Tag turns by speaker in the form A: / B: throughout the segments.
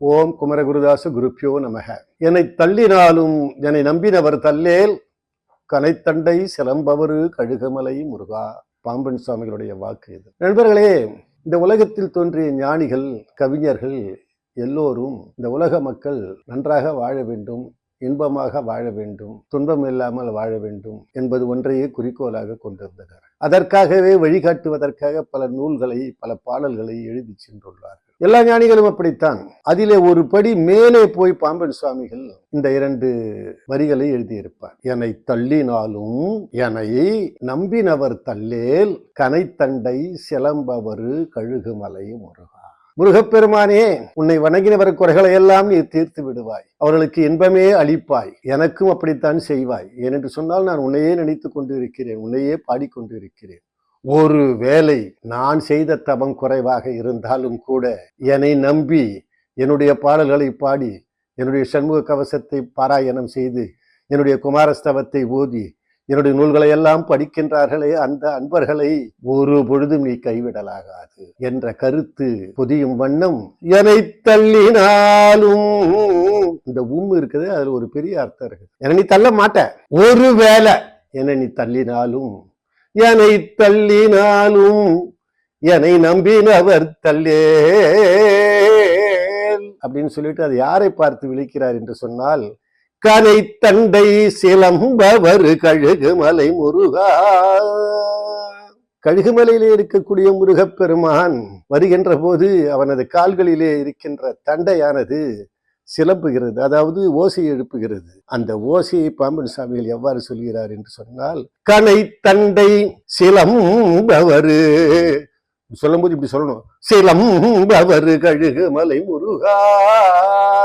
A: ஓம் குமரகுருதாசு குருப்பியோ நமக. என்னை தள்ளினாலும் என்னை நம்பினவர் தல்லேல் கனைத்தண்டை சிலம்பவரு கழுகமலை முருகா. பாம்பன் சுவாமிகளுடைய வாக்கு இது. நண்பர்களே இந்த உலகத்தில் தோன்றிய ஞானிகள் கவிஞர்கள் எல்லோரும் இந்த உலக மக்கள் நன்றாக வாழ வேண்டும் இன்பமாக வாழ வேண்டும் துன்பம் இல்லாமல் வாழ வேண்டும் என்பது ஒன்றையே குறிக்கோளாக கொண்டிருந்தனர். அதற்காகவே வழிகாட்டுவதற்காக பல நூல்களை பல பாடல்களை எழுதி சென்றுள்ளார்கள். எல்லா ஞானிகளும் அப்படித்தான். அதிலே ஒரு படி மேலே போய் பாம்பன் சுவாமிகள் இந்த இரண்டு வரிகளை எழுதியிருப்பார். என்னை தள்ளினாலும் என்னை நம்பினவர் தள்ளேல் கனைத்தண்டை சிலம்பவரு கழுகுமலை முருகன் முருகப்பெருமானே உன்னை வணங்கினவர் குறைகளை எல்லாம் நீ தீர்த்து விடுவாய். அவர்களுக்கு இன்பமே அளிப்பாய். எனக்கும் அப்படித்தான் செய்வாய். ஏனென்று சொன்னால் நான் உன்னையே நினைத்து கொண்டு இருக்கிறேன் உன்னையே பாடிக்கொண்டு இருக்கிறேன் ஒரு வேலை நான் செய்த தபம் குறைவாக இருந்தாலும் கூட என்னை நம்பி என்னுடைய பாடல்களை பாடி என்னுடைய சண்முக கவசத்தை பாராயணம் செய்து என்னுடைய குமாரஸ்தவத்தை ஓதி என்னுடைய நூல்களை எல்லாம் படிக்கின்றார்களே அந்த அன்பர்களை ஒரு பொழுதும் நீ கைவிடலாகாது என்ற கருத்து புதியும் வண்ணம் என்னை தள்ளினாலும். இந்த உம் இருக்குது அதுல ஒரு பெரிய அர்த்தம் இருக்குது. என்னை நீ தள்ள மாட்ட. ஒரு வேலை என்னை நீ தள்ளினாலும் என்னை தள்ளினாலும் என்னை நம்பினவர் தல்லே அப்படின்னு சொல்லிட்டு அது யாரை பார்த்து விழிக்கிறார் என்று சொன்னால் கனை தண்டை சிலம்பவர் கழுகுமலை முருகா. கழுகுமலையிலே இருக்கக்கூடிய முருகப்பெருமான் வருகின்ற போது அவனது கால்களிலே இருக்கின்ற தண்டையானது சிலம்புகிறது அதாவது ஓசை எழுப்புகிறது. அந்த ஓசையை பாம்பன் சாமிகள் எவ்வாறு சொல்கிறார் என்று சொன்னால் கனை தண்டை சிலம்பவரு சொல்லும்போது இப்படி சொல்லணும். சரி மலை முருகா.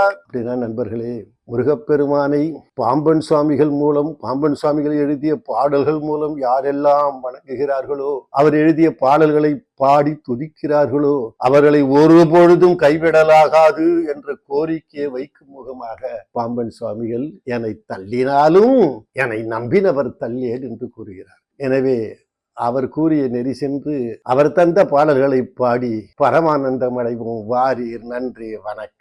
A: அப்படின்னா நண்பர்களே முருகப்பெருமானை பாம்பன் சுவாமிகள் மூலம் பாம்பன் சுவாமிகள் எழுதிய பாடல்கள் மூலம் யாரெல்லாம் வணங்குகிறார்களோ அவர் எழுதிய பாடல்களை பாடி துதிக்கிறார்களோ அவர்களை ஒரு பொழுதும் கைவிடலாகாது என்ற கோரிக்கையை வைக்கும் முகமாக பாம்பன் சுவாமிகள் என்னை தள்ளினாலும் என்னை நம்பினவர் தள்ளியேன் என்று கூறுகிறார். எனவே அவர் கூறிய நெறி சென்று அவர் தந்த பாடல்களை பாடி பரமானந்தம் அடைவோம். வாரீர் நன்றி வணக்கம்.